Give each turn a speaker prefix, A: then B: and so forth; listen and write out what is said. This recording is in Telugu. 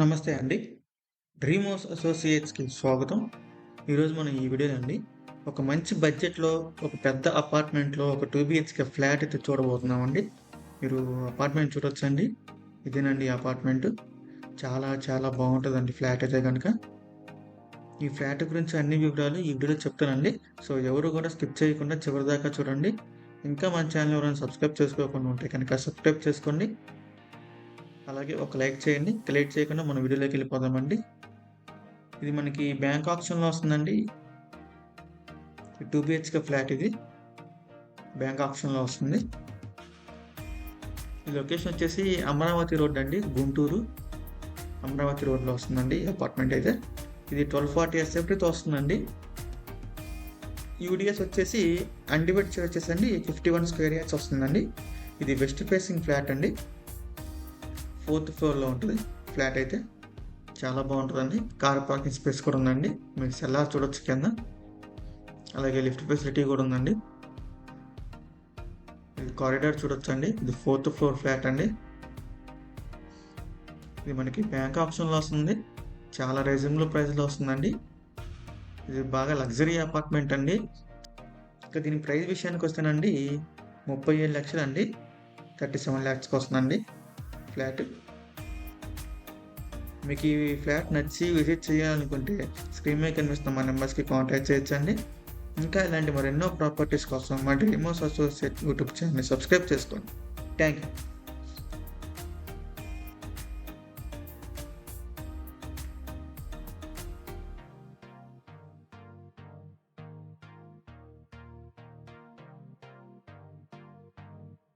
A: నమస్తే అండి. డ్రీమోస్ అసోసియేట్స్కి స్వాగతం. ఈరోజు మనం ఈ వీడియోలో అండి ఒక మంచి బడ్జెట్లో ఒక పెద్ద అపార్ట్మెంట్లో ఒక టూ బిహెచ్కే ఫ్లాట్ అయితే చూడబోతున్నామండి. మీరు అపార్ట్మెంట్ చూడొచ్చండి. ఇదేనండి అపార్ట్మెంట్. చాలా చాలా బాగుంటుందండి ఫ్లాట్ అయితే కనుక ఈ ఫ్లాట్ గురించి అన్ని వివరాలు ఈ వీడియోలో చెప్తానండి. సో ఎవరు కూడా స్కిప్ చేయకుండా చివరిదాకా చూడండి. ఇంకా మన ఛానల్ ఎవరైనా సబ్స్క్రైబ్ చేసుకోకుండా ఉంటే కనుక సబ్స్క్రైబ్ చేసుకోండి. అలాగే ఒక లైక్ చేయండి. ఇక లైక్ చేయకుండా మన వీడియోలోకి వెళ్ళిపోదామండి. ఇది మనకి బ్యాంక్ ఆప్షన్లో వస్తుందండి. టూ బిహెచ్కే ఫ్లాట్ ఇది. బ్యాంక్ ఆప్షన్లో వస్తుంది. ఈ లొకేషన్ వచ్చేసి అమరావతి రోడ్ అండి. గుంటూరు అమరావతి రోడ్లో వస్తుందండి. అపార్ట్మెంట్ అయితే. ఇది ట్వెల్వ్ ఫార్టీ ఎస్ఎఫ్టీతో వస్తుందండి. యూడిఎస్ వచ్చేసి అన్డివైడ్ వచ్చేసి అండి. ఫిఫ్టీ వన్ స్క్వేర్ ఇయర్స్ వస్తుందండి. ఇది వెస్ట్ ఫేసింగ్ ఫ్లాట్ అండి. ఫోర్త్ ఫ్లోర్లో ఉంటుంది. ఫ్లాట్ అయితే చాలా బాగుంటుందండి. కార్ పార్కింగ్ స్పేస్ కూడా ఉందండి. మీరు సెల్లార్ చూడొచ్చు కింద. అలాగే లిఫ్ట్ ఫెసిలిటీ కూడా ఉందండి. ఇది కారిడార్ చూడొచ్చు అండి ఇది ఫోర్త్ ఫ్లోర్ ఫ్లాట్ అండి. ఇది మనకి బ్యాంక్ ఆప్షన్లో వస్తుంది. చాలా రీజనబుల్ ప్రైస్లో వస్తుందండి. ఇది బాగా లగ్జరీ అపార్ట్మెంట్ అండి. ఇంకా దీని ప్రైస్ విషయానికి వస్తేనండి ముప్పై ఏడు లక్షలు అండి థర్టీ సెవెన్ ల్యాక్స్కి వస్తుందండి. ఫ్లాట్. మీకు ఈ ఫ్లాట్ నచ్చి విజిట్ చేయాలనుకుంటే స్క్రీన్ మీద కనిపిస్తున్న మా నెంబర్స్కి కాంటాక్ట్ చేయొచ్చండి. ఇంకా ఇలాంటి మరెన్నో ప్రాపర్టీస్ కోసం మా డ్రీమోస్ అసోసియేట్ యూట్యూబ్ ఛానల్ని సబ్స్క్రైబ్ చేసుకోండి. Thank you